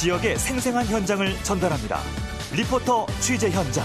지역의 생생한 현장을 전달합니다. 리포터 취재 현장.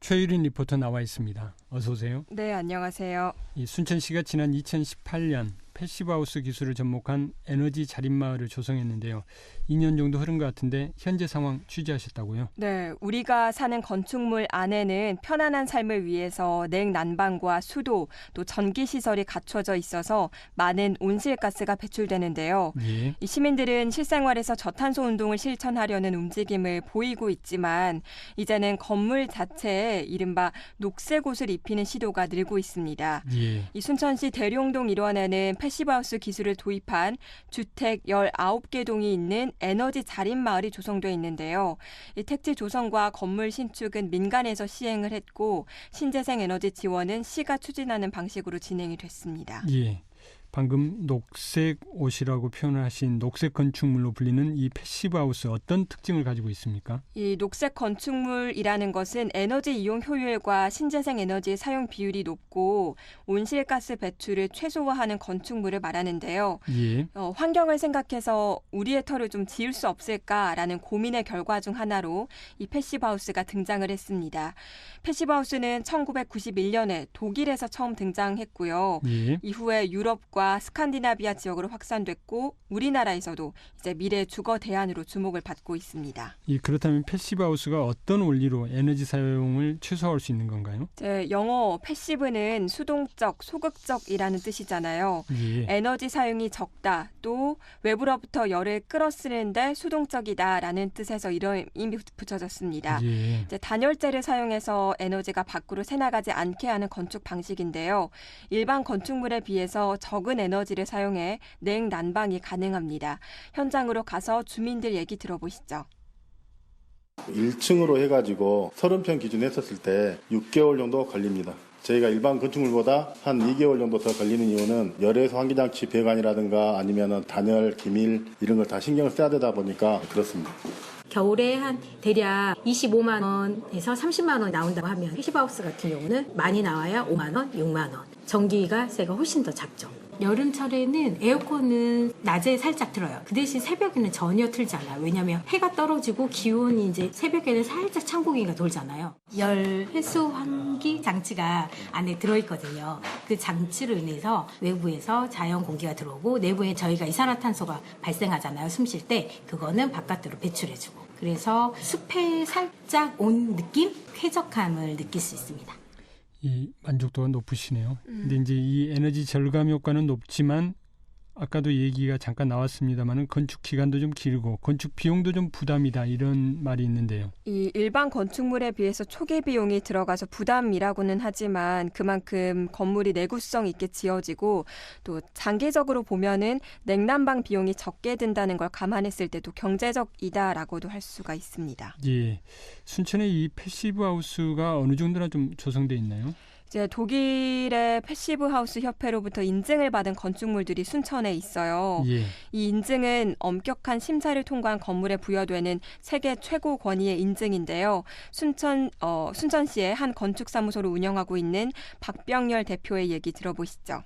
최유린 리포터 나와 있습니다. 어서 오세요. 네, 안녕하세요. 이 순천시가 지난 2018년 패시브하우스 기술을 접목한 에너지 자립마을을 조성했는데요. 2년 정도 흐른 것 같은데 현재 상황 취재하셨다고요? 네, 우리가 사는 건축물 안에는 편안한 삶을 위해서 냉난방과 수도 또 전기 시설이 갖춰져 있어서 많은 온실가스가 배출되는데요. 예. 이 시민들은 실생활에서 저탄소 운동을 실천하려는 움직임을 보이고 있지만 이제는 건물 자체에 이른바 녹색 옷을 입히는 시도가 늘고 있습니다. 예. 이 순천시 대룡동 일원에는 패시브하우스 기술을 도입한 주택 19개 동이 있는 에너지 자립 마을이 조성돼 있는데요. 이 택지 조성과 건물 신축은 민간에서 시행을 했고 신재생 에너지 지원은 시가 추진하는 방식으로 진행이 됐습니다. 예. 방금 녹색 옷이라고 표현을 하신 녹색 건축물로 불리는 이 패시브하우스 어떤 특징을 가지고 있습니까? 이 녹색 건축물이라는 것은 에너지 이용 효율과 신재생 에너지 사용 비율이 높고 온실가스 배출을 최소화하는 건축물을 말하는데요. 예. 어, 환경을 생각해서 우리의 터를 좀 지을 수 없을까라는 고민의 결과 중 하나로 이 패시브하우스가 등장을 했습니다. 패시브하우스는 1991년에 독일에서 처음 등장했고요. 예. 이후에 유럽과 스칸디나비아 지역으로 확산됐고 우리나라에서도 이제 미래 주거 대안으로 주목을 받고 있습니다. 이 그렇다면 패시브하우스가 어떤 원리로 에너지 사용을 최소화할 수 있는 건가요? 이제 영어 패시브는 수동적, 소극적이라는 뜻이잖아요. 예. 에너지 사용이 적다, 또 외부로부터 열을 끌어쓰는데 수동적이다라는 뜻에서 이런 이름이 붙여졌습니다. 예. 이제 단열재를 사용해서 에너지가 밖으로 새나가지 않게 하는 건축 방식인데요. 일반 건축물에 비해서 적은 에너지를 사용해 냉 난방이 가능합니다. 현장으로 가서 주민들 얘기 들어보시죠. 1층으로 해가지고 30평 기준 했었을 때 6개월 정도 걸립니다. 저희가 일반 건축물보다 한 2개월 정도 더 걸리는 이유는 열에서 환기장치 배관이라든가 아니면 단열, 기밀 이런 걸 다 신경을 써야 되다 보니까 그렇습니다. 겨울에 한 대략 25만 원에서 30만 원 나온다고 하면 패시브하우스 같은 경우는 많이 나와야 5만 원, 6만 원. 전기가 세가 훨씬 더 작죠. 여름철에는 에어컨은 낮에 살짝 틀어요. 그 대신 새벽에는 전혀 틀지 않아요. 왜냐하면 해가 떨어지고 기온이 이제 새벽에는 살짝 찬공기가 돌잖아요. 열 회수 환기 장치가 안에 들어있거든요. 그 장치로 인해서 외부에서 자연 공기가 들어오고 내부에 저희가 이산화탄소가 발생하잖아요. 숨 쉴 때 그거는 바깥으로 배출해주고. 그래서 숲에 살짝 온 느낌, 쾌적함을 느낄 수 있습니다. 이 만족도가 높으시네요. 근데 이제 이 에너지 절감 효과는 높지만 아까도 얘기가 잠깐 나왔습니다만은 건축 기간도 좀 길고 건축 비용도 좀 부담이다 이런 말이 있는데요. 이 일반 건축물에 비해서 초기 비용이 들어가서 부담이라고는 하지만 그만큼 건물이 내구성 있게 지어지고 또 장기적으로 보면은 냉난방 비용이 적게 든다는 걸 감안했을 때도 경제적이다라고도 할 수가 있습니다. 예. 순천에 이 패시브 하우스가 어느 정도나 좀 조성돼 있나요? 이제 독일의 패시브 하우스 협회로부터 인증을 받은 건축물들이 순천에 있어요. 예. 이 인증은 엄격한 심사를 통과한 건물에 부여되는 세계 최고 권위의 인증인데요. 순천 어, 순천시의 한 건축 사무소를 운영하고 있는 박병열 대표의 얘기 들어보시죠.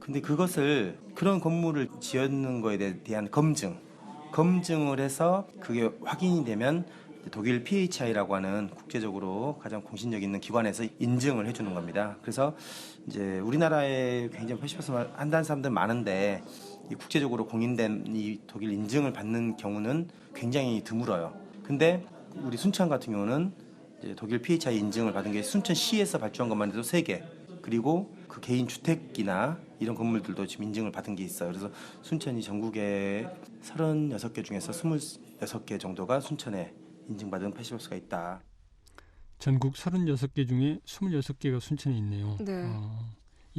근데 그것을 그런 건물을 지었는 거에 대- 대한 검증, 검증을 해서 그게 확인이 되면 독일 PHI라고 하는 국제적으로 가장 공신력 있는 기관에서 인증을 해주는 겁니다. 그래서 이제 우리나라에 굉장히 패시버스 한다는 사람들 많은데 이 국제적으로 공인된 이 독일 인증을 받는 경우는 굉장히 드물어요. 근데 우리 순천 같은 경우는 독일 PHI 인증을 받은 게 순천시에서 발주한 것만 해도 3개. 그리고 그 개인 주택이나 이런 건물들도 지금 인증을 받은 게 있어요. 그래서 순천이 전국에 36개 중에서 26개 정도가 순천에 인증받은 패시버스가 있다. 전국 36개 중에 26개가 순천에 있네요. 네. 어,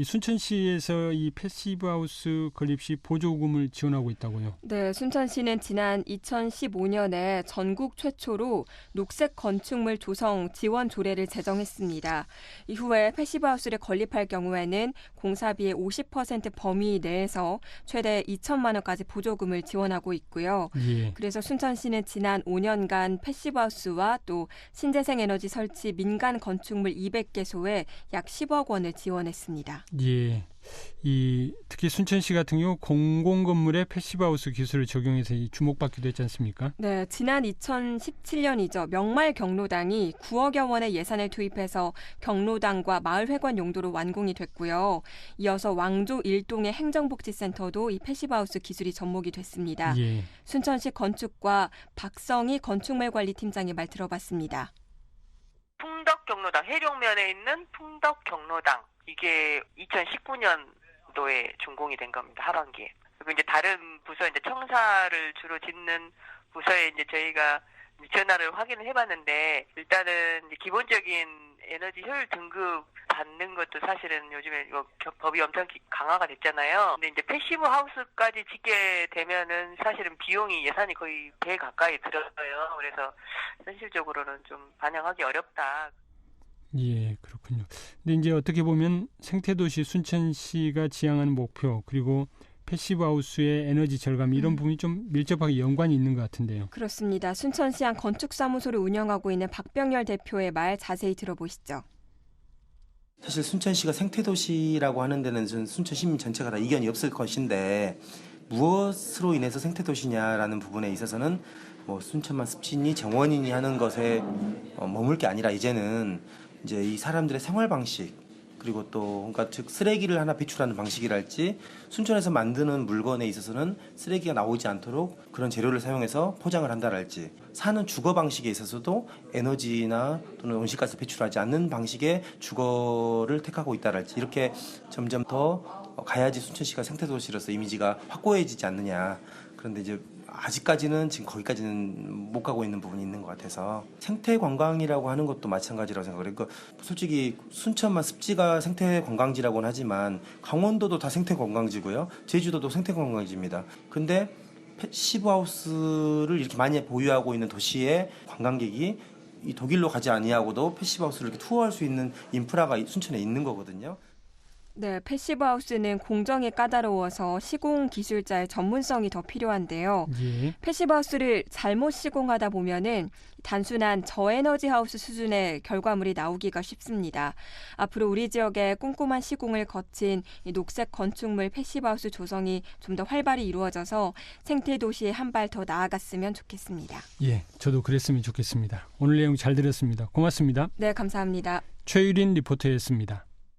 이 순천시에서 이 패시브 하우스 건립 시 보조금을 지원하고 있다고요. 네, 순천시는 지난 2015년에 전국 최초로 녹색 건축물 조성 지원 조례를 제정했습니다. 이후에 패시브하우스를 건립할 경우에는 공사비의 50% 범위 내에서 최대 2천만 원까지 보조금을 지원하고 있고요. 예. 그래서 순천시는 지난 5년간 패시브하우스와 또 신재생 에너지 설치 민간 건축물 200개소에 약 10억 원을 지원했습니다. 예. 이 특히 순천시 같은 경우 공공 건물에 패시브하우스 기술을 적용해서 이 주목받기도 했지 않습니까? 네, 지난 2017년이죠. 명말 경로당이 9억여 원의 예산을 투입해서 경로당과 마을회관 용도로 완공이 됐고요. 이어서 왕조 일동의 행정복지센터도 이 패시브하우스 기술이 접목이 됐습니다. 예. 순천시 건축과 박성희 건축물 관리팀장의 말 들어봤습니다. 풍덕 경로당 해룡면에 있는 풍덕 경로당 이게 2019년도에 준공이 된 겁니다 하반기에 그리고 이제 다른 부서 이제 청사를 주로 짓는 부서에 이제 저희가 전화를 확인을 해봤는데 일단은 기본적인 에너지 효율 등급 받는 것도 사실은 요즘에 겨- 법이 엄청 기- 강화가 됐잖아요. 근데 이제 패시브 하우스까지 짓게 되면은 사실은 비용이 예산이 거의 배 가까이 들어요. 그래서 현실적으로는 좀 반영하기 어렵다. 예, 그렇군요. 근데 이제 어떻게 보면 생태도시 순천시가 지향하는 목표 그리고 패시브하우스의 에너지 절감 이런 음. 부분이 좀 밀접하게 연관이 있는 것 같은데요. 그렇습니다. 순천시향 건축사무소를 운영하고 있는 박병열 대표의 말 자세히 들어보시죠. 사실 순천시가 생태도시라고 하는 데는 전 순천 시민 전체가 다 이견이 없을 것인데 무엇으로 인해서 생태도시냐라는 부분에 있어서는 뭐 순천만 습지니 정원이니 하는 것에 어, 머물 게 아니라 이제는 이제 이 사람들의 생활 방식 그리고 또 그러니까 즉 쓰레기를 하나 배출하는 방식이랄지 순천에서 만드는 물건에 있어서는 쓰레기가 나오지 않도록 그런 재료를 사용해서 포장을 한다랄지 사는 주거 방식에 있어서도 에너지나 또는 온실가스 배출하지 않는 방식의 주거를 택하고 있다랄지 이렇게 점점 더 가야지 순천시가 생태도시로서 이미지가 확고해지지 않느냐 그런데 이제 아직까지는 지금 거기까지는 못 가고 있는 부분이 있는 것 같아서 생태 관광이라고 하는 것도 마찬가지라고 생각해요. 그러니까 솔직히 순천만 습지가 생태 관광지라고는 하지만 강원도도 다 생태 관광지고요. 제주도도 생태 관광지입니다. 근데 패시브하우스를 이렇게 많이 보유하고 있는 도시의 관광객이 이 독일로 가지 아니하고도 패시브하우스를 이렇게 투어할 수 있는 인프라가 이 순천에 있는 거거든요. 네, 패시브 하우스는 공정이 까다로워서 시공 기술자의 전문성이 더 필요한데요. 예. 패시브 하우스를 잘못 시공하다 보면은 단순한 저에너지 하우스 수준의 결과물이 나오기가 쉽습니다. 앞으로 우리 지역의 꼼꼼한 시공을 거친 이 녹색 건축물 패시브 하우스 조성이 좀 더 활발히 이루어져서 생태 도시에 한 발 더 나아갔으면 좋겠습니다. 예, 저도 그랬으면 좋겠습니다. 오늘 내용 잘 들었습니다. 고맙습니다. 네, 감사합니다. 최유린 리포터였습니다.